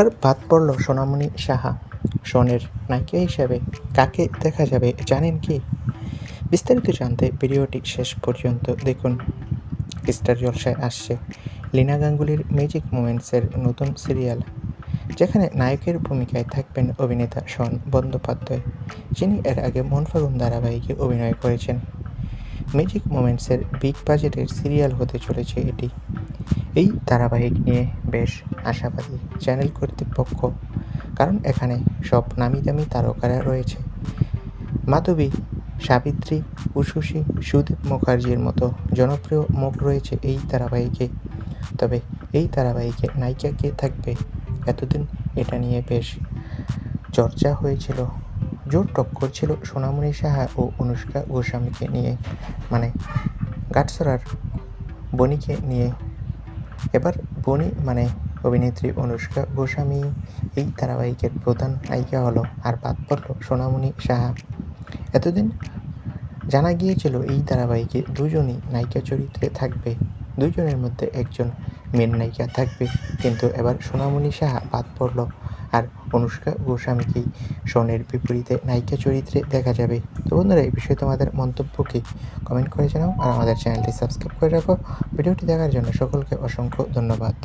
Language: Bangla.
এবার বাদ পড়ল সোনামণি সাহা। শনের নায়িকা হিসাবে কাকে দেখা যাবে জানেন কি? বিস্তারিত জানতে ভিডিওটি শেষ পর্যন্ত দেখুন। স্টার জলসায় আসছে লীনা গাঙ্গুলির ম্যাজিক মোমেন্টসের নতুন সিরিয়াল, যেখানে নায়কের ভূমিকায় থাকবেন অভিনেতা শন বন্দ্যোপাধ্যায়, যিনি এর আগে মন ফাগুন ধারাবাহিকে অভিনয় করেছেন। ম্যাজিক মোমেন্টসের বিগ বাজেটের সিরিয়াল হতে চলেছে এটি। এই ধারাবাহিক নিয়ে বেশ আশাবাদী চ্যানেল কর্তৃপক্ষ, কারণ এখানে সব নামি দামি তারকারা রয়েছে। মাধবী, সাবিত্রী উশুশী সুদীপ মুখার্জির মতো জনপ্রিয় মুখ রয়েছে এই ধারাবাহিকে। তবে এই ধারাবাহিকে নায়িকা কে থাকবে, এতদিন এটা নিয়ে বেশ চর্চা হয়েছিল। জোর টক্কর ছিল সোনামণি সাহা ও অনুষ্কা গোস্বামীকে নিয়ে মানে গাটসরার বনিকে নিয়ে এবার বনি মানে অভিনেত্রী অনুষ্কা গোস্বামী, এই ধারাবাহিকের প্রধান নায়িকা হলো আর বাদ পড়ল সোনামণি সাহা। এতদিন জানা গিয়েছিল এই ধারাবাহিকে দুজনই নায়িকা চরিত্রে থাকবে, দুজনের মধ্যে একজন মেন নায়িকা থাকবে। কিন্তু এবার সোনামণি সাহা বাদ পড়ল আর অনুষ্কা গোস্বামীকেই শনের বিপরীতে নায়িকা চরিত্রে দেখা যাবে। তো বন্ধুরা, এই বিষয়ে তোমাদের মন্তব্যকে কমেন্ট করে জানাও আর আমাদের চ্যানেলটি সাবস্ক্রাইব করে রাখো। ভিডিওটি দেখার জন্য সকলকে অসংখ্য ধন্যবাদ।